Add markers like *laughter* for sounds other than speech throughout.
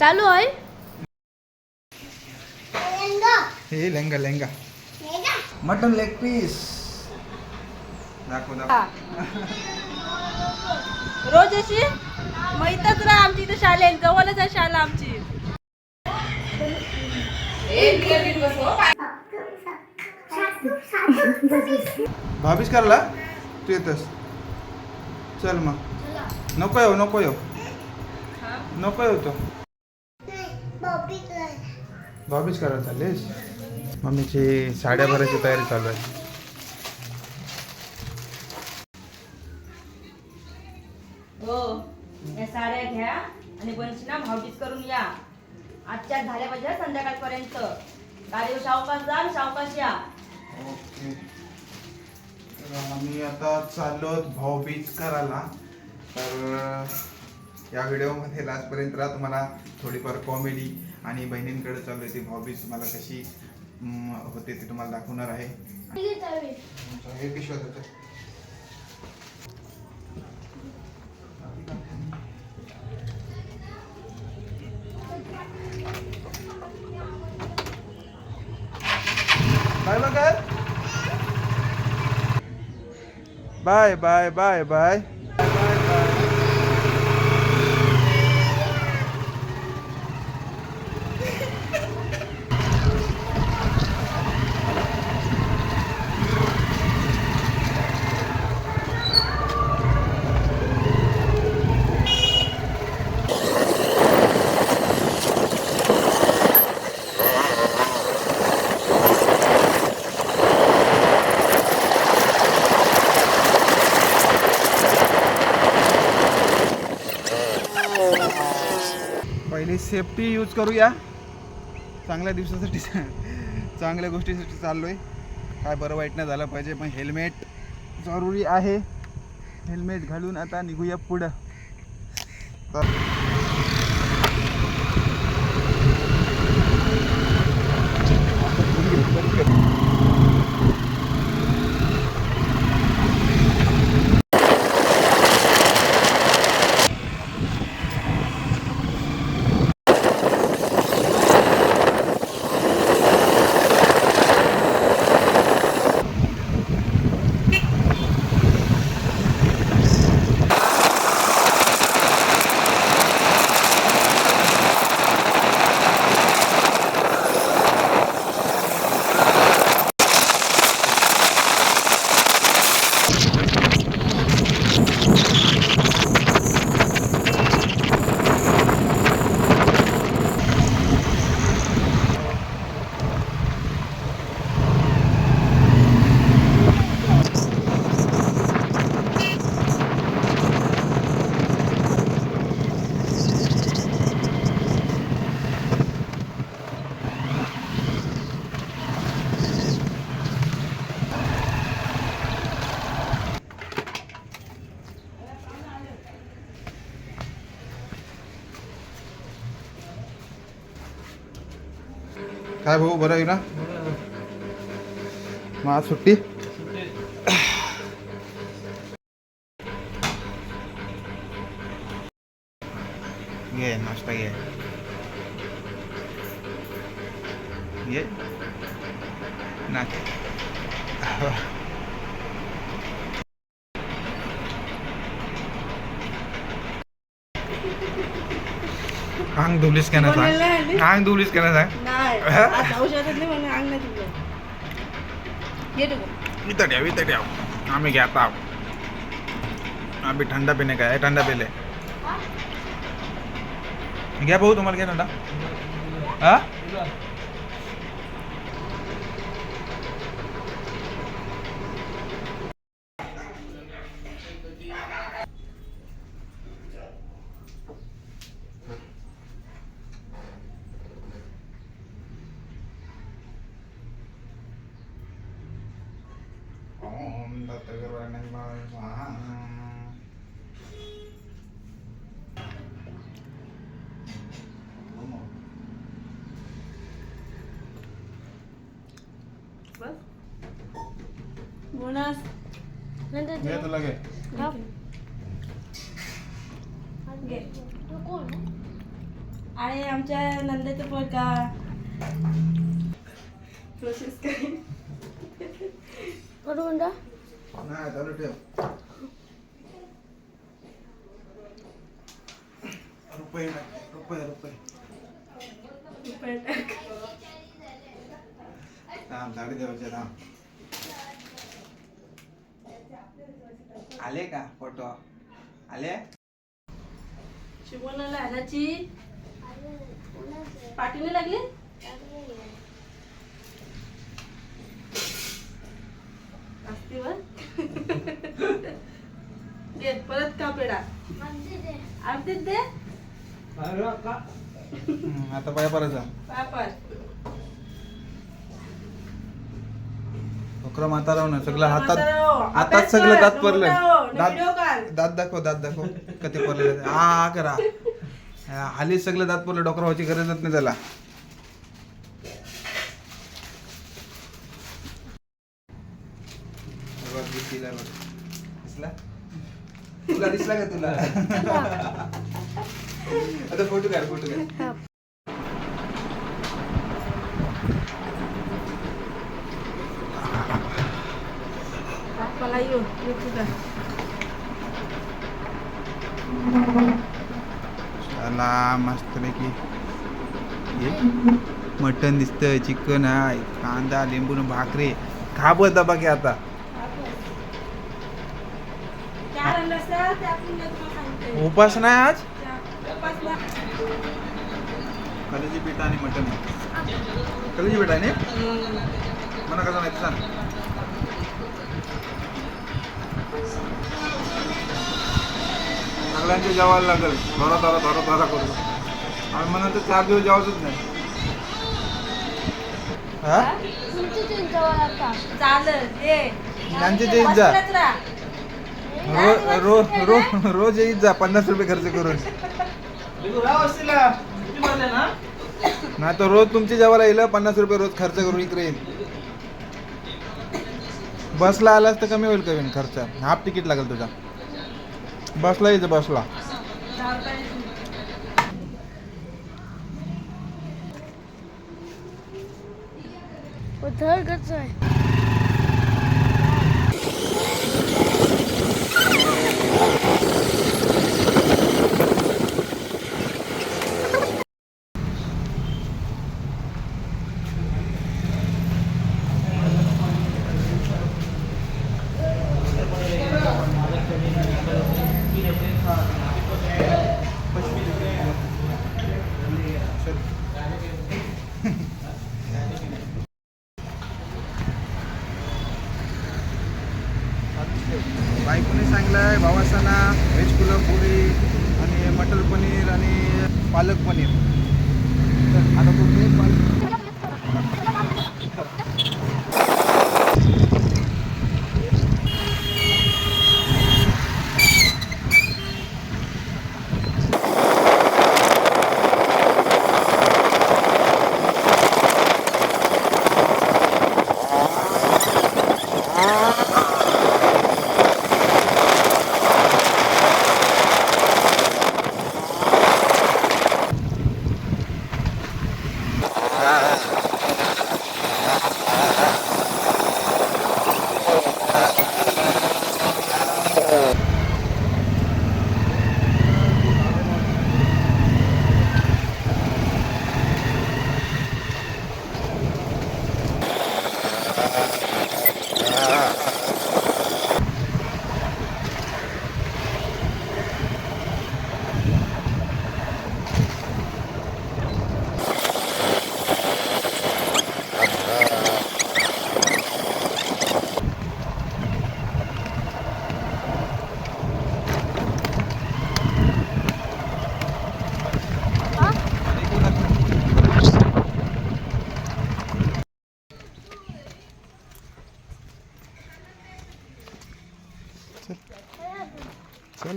चालू आहे. हे lehenga lehenga. Mutton leg piece. दाखव दाखव. रोज अशी माहीतच राहा आमची इथे शाळेत जवळच आहे शाळा आमची. भाभीच करला तू येतस. चल मग. नको येऊ नको येऊ. नको येऊ तो. भाभीच करा चालेस मम्मीची साड्या भरायची तयारी चालू आहे. हो या साड्या घ्या आणि बनशी ना भावटीच करून या. आजच्या झाल्या पाहिजे संध्याकाळपर्यंत. गाडीवर सावकाश जा सावकाश या. ओके. तर आम्ही आता चाललो भाऊबीज करायला. तर या व्हिडिओमध्ये लास्टपर्यंत राहा. तुम्हाला थोडीफार कॉमेडी आणि बहिणींकडे चालू आहे ती हॉबीज मला कशी होते ती तुम्हाला दाखवणार आहे. हे पिशव्या होतं. Bye bye bye bye bye bye पहिली सेफ्टी यूज करूया. चांगल्या दिवसासाठी *laughs* चांगल्या गोष्टीसाठी चाललो आहे काय बरं वाईट नाही झालं पाहिजे पण हेल्मेट जरुरी आहे. हेल्मेट घालून आता निघूया पुढं. तर काय भाऊ बरं आहे ना? मग आज सुट्टी? घे नाश्ता घे. घे. ना. अंग धुलीस का ना? सांग अंग धुलीस का ना सांग? नाही आज औषधात नाही म्हणून अंग नाही तुझं ये तू. इथं ठेव इथं ठेव. आम्ही घ्या आता आम्ही ठंडा पिणे काय? ठंडा पिले. घ्या भाऊ तुम्हाला घ्या थंडा. हा? ओम दत्तगुरुर्नमः स्वाहा आणि आमच्या नंदेचं पोरगा. नाही चालू ठेव. रुपये टाक, रुपये रुपये. रुपये टाक. थांब झाडी द्यायचे थांब. आले का फोटो? आले? शिवणाला आणाची पाठीने लागली? असते वर. दे परत का पेडा आरतीत दे. हम्म, आता पाय परत जा. पापड डोकरा म्हातारा राहू ना सगळं हातात म्हातारा हो, हातात अभ्यास सगळं कर, दात हो, व्हिडिओ दात काढ. दात दाखव दात दाखव. कधी पडलेले ते. हा हा करा हाली सगळं दात पडलं डोकरा व्हायची गरजच नाही त्याला. बघ. तुला दिसला का तुला? आता फोटो काढ फोटो काढ. मला येऊ येऊ तुझा चला मस्तपैकी. हे मटन दिसतंय चिकन आहे कांदा लिंबू न भाकरी. खा बघ दबा की आता चार आणलं असतं, ते आपण मी तुला सांगते. उपास नाही आज. कलेजी पीठ आणि मटन कलेजी पीठ आहे मला कसं माहिती सांग. सगळ्यांचे जेवायला लागेल. थोडा थोडा थोडा थोडा करू. आणि मग नंतर चार दिवस जेवायचंच नाही. हा? तुमची चिंता आता चालेल, ये. यांचे ते जा. रो रो रोज येत जा पन्नास रुपये खर्च करून. नाही तर रोज तुमची जेवायला येईल पन्नास रुपये रोज खर्च करून इकडे येईल. बसला आलास तर कमी होईल कमी खर्च? हाफ तिकीट लागेल तुझा. बसला यायचं बसला. दहा रुपयाची. बायकोने सांगलं आहे बायकोने भावासाना व्हेज पुलाव पुरी आणि मटर पनीर आणि पालक पनीर. तर आता तुम्ही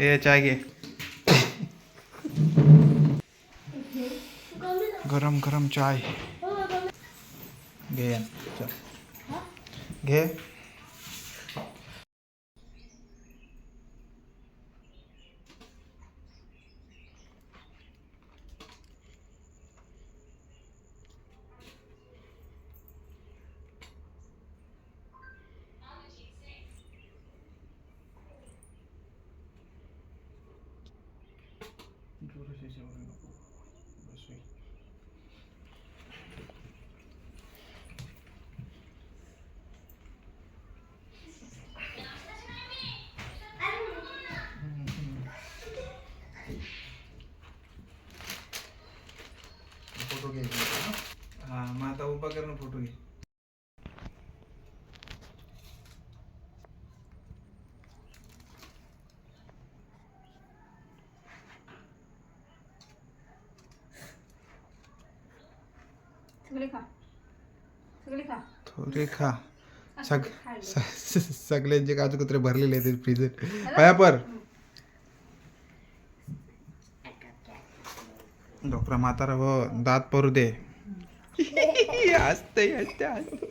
ए चाय घे गरम गरम चाय। घे चल। घे फोटो घे हा मग आता उभा कर ना फोटो घे. सगळे खा. सगळे खा. थोडे खा. सग. स- सगळ्यांचे काजू कुत्रे भरलेले आहेत फ्रीजर पाया पर डॉक्टर म्हातारा हो. दात परू दे. असते असते असते.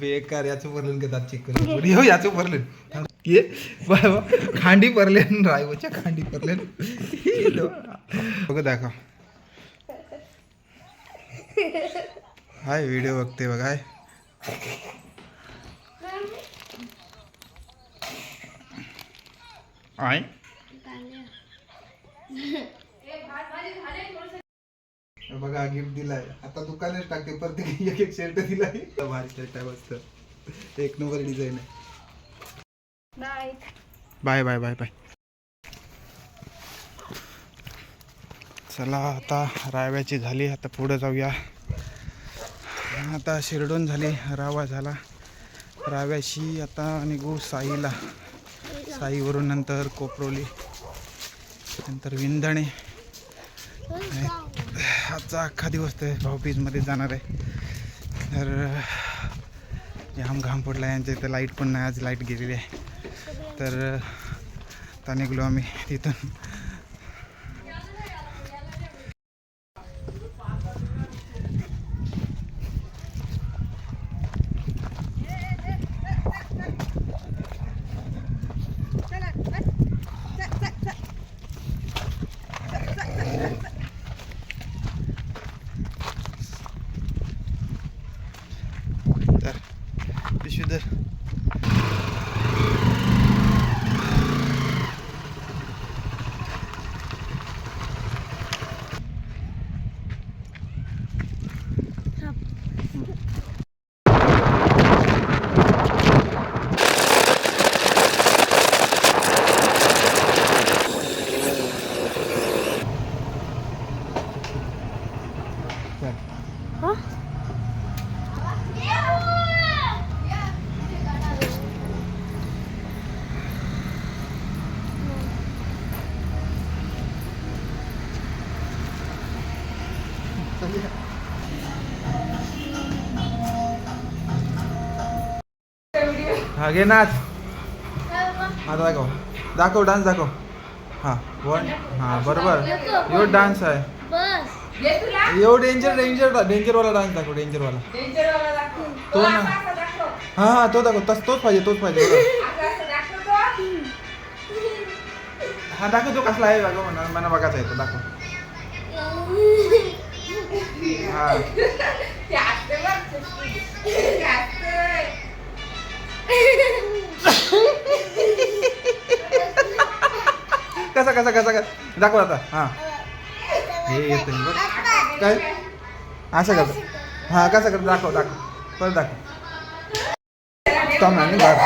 बेकार याचं भरलं का दात चेक करून हो याचं भरलं ये बाबा खांडी भरले रायवच्या खांडी भरले बघ दाखव. हाय व्हिडिओ बघते बघ हाय. आय बघा गिफ्ट दिलाय. आता दुकानच टाकते प्रत्येक एक एक शर्ट दिलाय. भारी शर्ट आहे मस्त. एक नंबर डिझाईन आहे. बाय बाय बाय बाय चला आता राव्याची झाली. आता पुढे जाऊया. आता शिरडून झाली. रावा झाला. राव्याशी आता निघू साईला. साईवरून नंतर कोपरोली. नंतर विंधणे. आजचा अख्खा दिवस तर भाऊपीजमध्ये जाणार आहे. तर घाम घाम पडला यांच्या इथं लाइट पण नाही आज लाइट गेलेली आहे. तर आता निघलो आम्ही तिथून. हा घे नाच हा दाखव दाखव डान्स दाखव हा वन हा बरोबर यो डान्स आहे बस यो डेंजर डेंजर डेंजरवाला डान्स दाखव डेंजरवाला तो ना. हा हा तो दाखव. तस तोच पाहिजे तोच पाहिजे. हा दाखव तो कसला आहे दाखव म्हणा मला बघायचा आहे तो दाखव. हा. कसा कसा कसा कसा? दाखव आता. हा. हे येतं बघ काय? असं करतो हां कसं करतो दाखव दाखव. परत दाखव. टॉम आणि गाड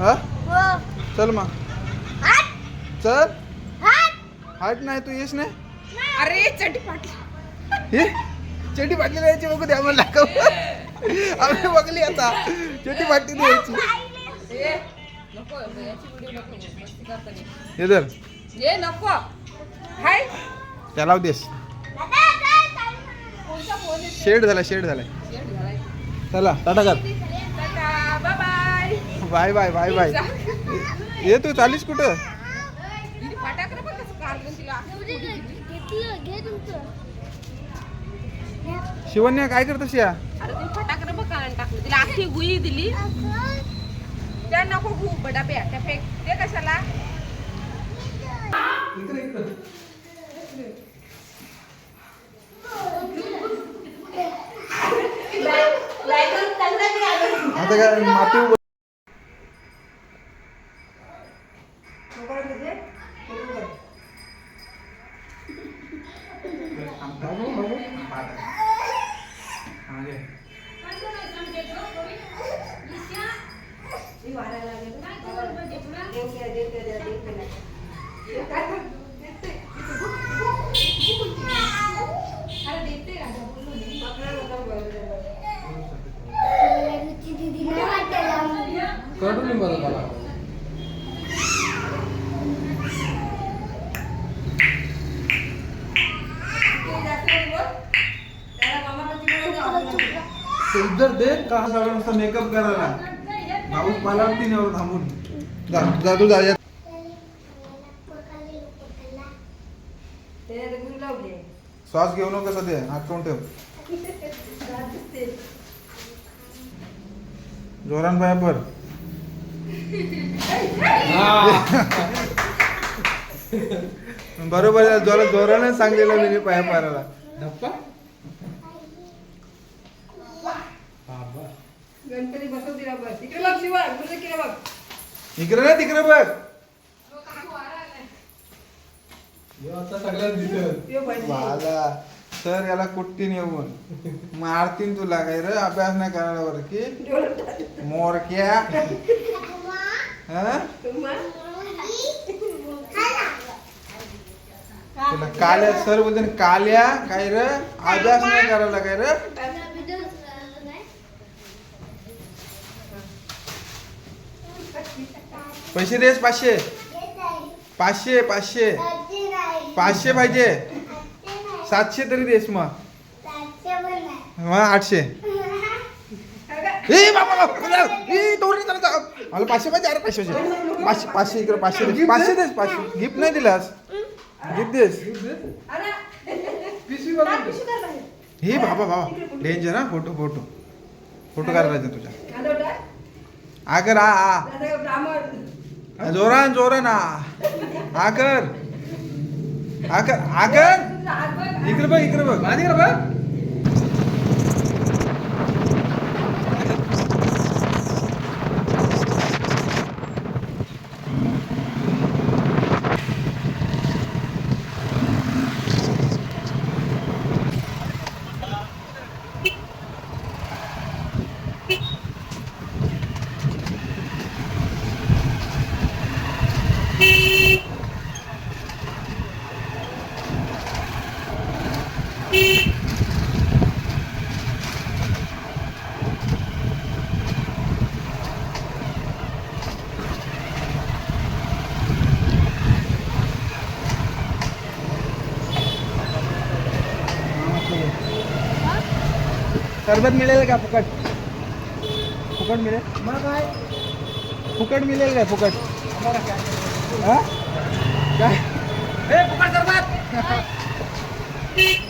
हा? हो. चल मग. चल. हाट नाही तू येस नाही? अरे चटी पाटली हे? चेटी फाटली द्यायची बघू द्या मला आम्ही बघली आता. चेटी फाटली द्यायची ए, नको याची व्हिडिओ नको मस्ती करताना. हे धर. ए नको. हाय. त्याला देस. शेड झाला. शेड झालाय. चला टाटा कर. Bye bye bye bye bye. ये तू चालीस कुठं? शिवन्या काय करतो शिया फटाकडे बघ टाकलं. तिला गुई दिली. त्या नको त्या फेक. ते कशाला. *laughs* आता काय माती उभं- हा, घे. दीदीला वाटायला ते उधर दे का सगळं नुसतं मेकअप करायला. भाऊ मला तिने थांबून. जा जा तू जा. श्वास घेऊ नको सध्या हात कोण ठेव. जोरान पाया पर *laughs* बरोबर आहे, जोरा जोराने सांगलेलं मी पाया पाराला गणपती बसव तिला बस. इकडे बघ शिवा तुझं किती बघ. इकडे ना तिकडे बघ. बाला सर याला कुट्टीन येऊन मारतीन तुला काय रे? अभ्यास नाही करायला बरं की? मोरक्या. हा? तुम्हा? तुला काल्या सर बोलते ना, काल्या काय रे? अभ्यास नाही करायला काय रे? पैसे देस पाचशे. पाचशे पाचशे. पाचशे पाहिजे. सातशे तरी देस मग. मग आठशे. ए बाबा जा. मला पाचशे पाहिजे अरे पाचशे पाचशे पाचशे इकडे पाचशे दे. पाचशे देस पाचशे. गिफ्ट नाही दिलास. गिफ्ट देस. हे बाबा बाबा. डेंजर हा? Photo photo. फोटो काढायचा तुझ्या. आ. आ जोरान जोरान आकर आकर आकर इकडे बघ इकडे बघ. माझी इकडे बघ. सरबत मिळेल का फुकट? फुकट मिळेल? मग काय? फुकट मिळेल काय फुकट? हा? काय? फुकट सरबत *laughs*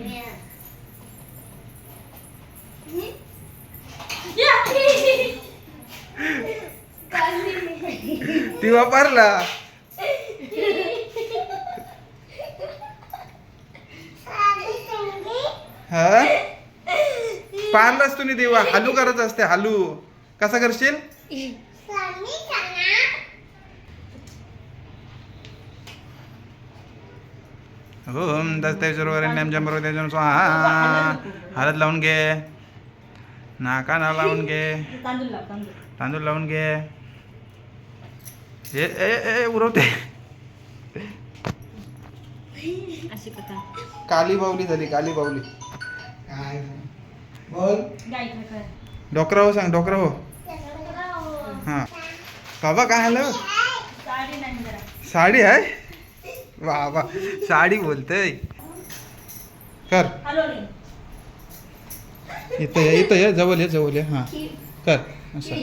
ती वापरला हा? तुम्ही देवा. हालू करत असते हालू. कसा करशील? हो दस्तेश्वर नेमजंबर स्वाहा हळद लावून घे. नाकाना लावून घे. तांदूळ लावून घे. ए ए ए उरवते अशी कथा काली बावली झाली काली बावली काय? बोल. डोकरा हो सांग डोकरा हो. हां बाबा काय आलं? साडी नाही जरा साडी आहे? वा वा. साडी बोलतय. कर. हॅलो नाही इथं ये इथं ये जवळ ये जवळ ये. हां. कर. असं.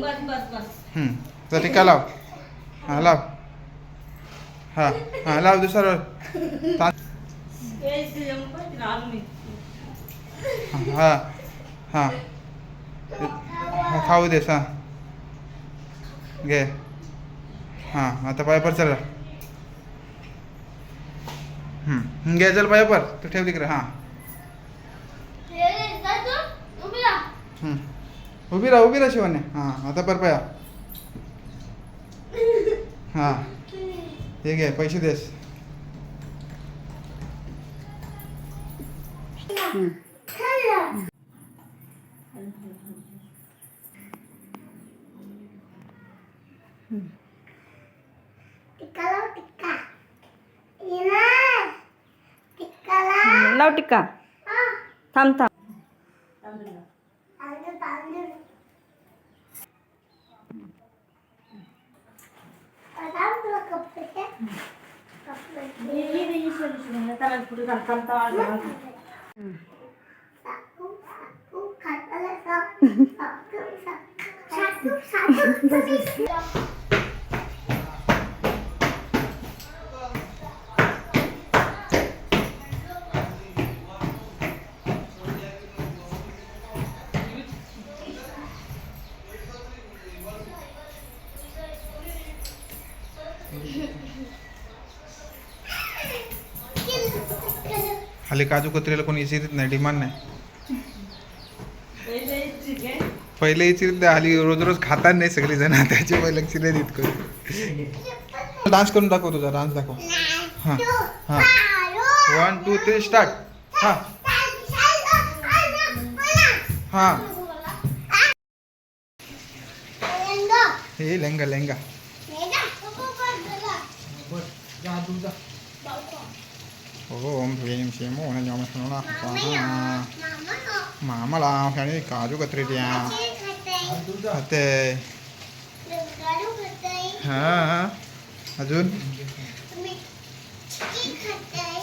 बस बस बस. तर टिका लाव. हां लाव. हां हां लाव दुसरा. हां हां. हा, खाऊ देस हां. घे. हां आता पायपर चला. घे चल पायपर. तू ठेव तिकडे हां. उभी राहा. उभी राहा शिवाने. हां आता पर पाया हां हे घे पैसे देस लाव टिक्का थांब थांब 你看看大嗯。看看傻猪傻猪傻猪傻猪傻猪傻猪傻傻傻傻傻傻傻傻傻傻傻傻傻傻傻 खाली काजू कत्रीला कोणी इचिरीत नाही डिमांड नाही. पहिले इचिरीत हल्ली रोज रोज खातात नाही सगळी जण *laughs* त्याची पहिले नाही देत डान्स करून दाखव तुझा डान्स दाखव. हां हां. वन टू थ्री स्टार्ट हां. हां. हे लेंगा लेंगा. ओम ह्रीं श्रीं शिवाय स्वाहा मामाला आणि काजू कत्री द्या खाते हां। अजून?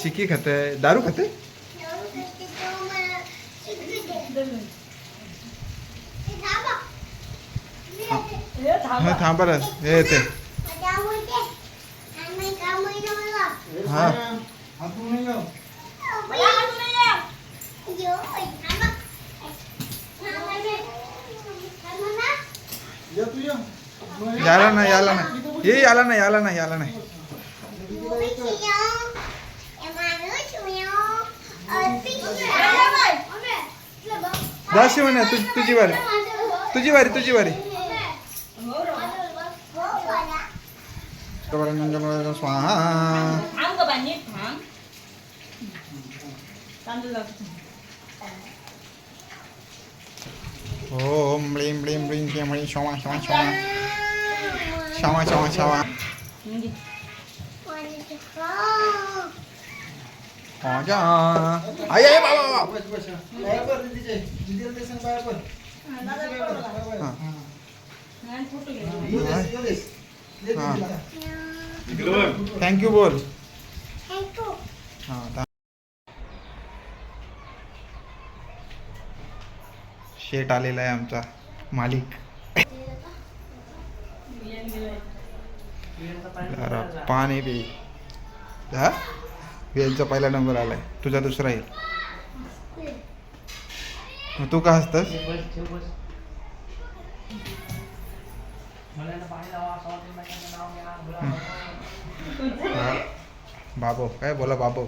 चिकी खाते। दारू खाते? हे थांब. हां थांब बरं हे येते हां मला अजून नाही या. याला नाही याला नाही हे याला नाही याला नाही याला नाही ये, ये, बाय. जा शिवण्या तु तुझी वारी। तुझी वारी तुझी वारी। हो रे. स्वाहा थांब गं बाई, नीट थांब. तांदूळ. ओम ब्लीम ब्लीम ब्लीम ब्लीम ब्लीम शवा शवा शवा शवा शवा शवा घे. आजा आय आय बाबा बाबा हां आणि फोटो घे. हां थँक्यू बोल हां शेट आलेला आहे आमचा मालिक. जरा पाणी पी हा? वेलचा पहिला नंबर आलाय. तुझा दुसरा येईल मग तू का हसतस? हा. बाबो. काय बोला बाबो?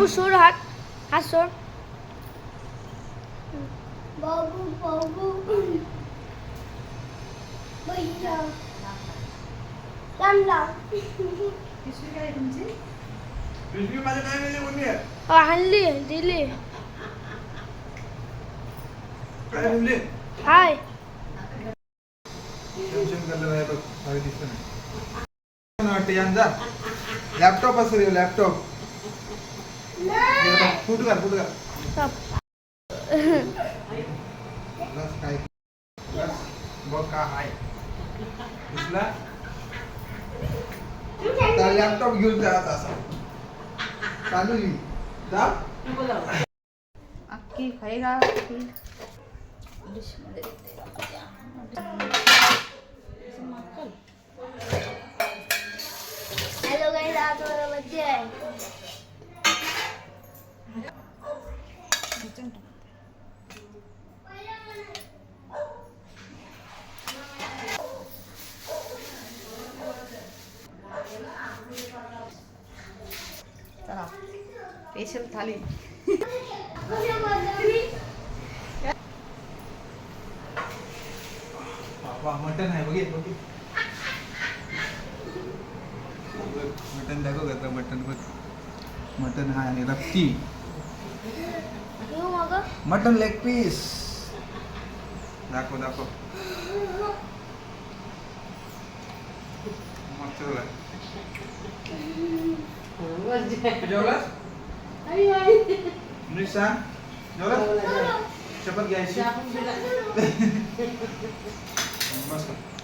आबू सोड हात हात सोड बाबू बाबू भैया लांब लांब आणली दिली काय म्हणले हाय टेन्शन करलं नाही बघ भारी दिसत नाही वाटते यांचा लॅपटॉप असेल लॅपटॉप फुट कर फुट कर बस काय? बस बघ का हाय. दिसला? तर लॅपटॉप घेऊन जा आता असा. चालू घे जा. अक्की खाएगा अक्की हॅलो गाईज आज मला मज्जा आहे चला स्पेशल थाली मटन आहे बघे बघे. मटन दाखव का मटन बघ. मटन हा आणि रक्ती येऊ मग मटन लेग पीस. दाखव दाखव. मस्त झाला जेवलास नीट सांग जेवलास शपथ घ्यायची मस्त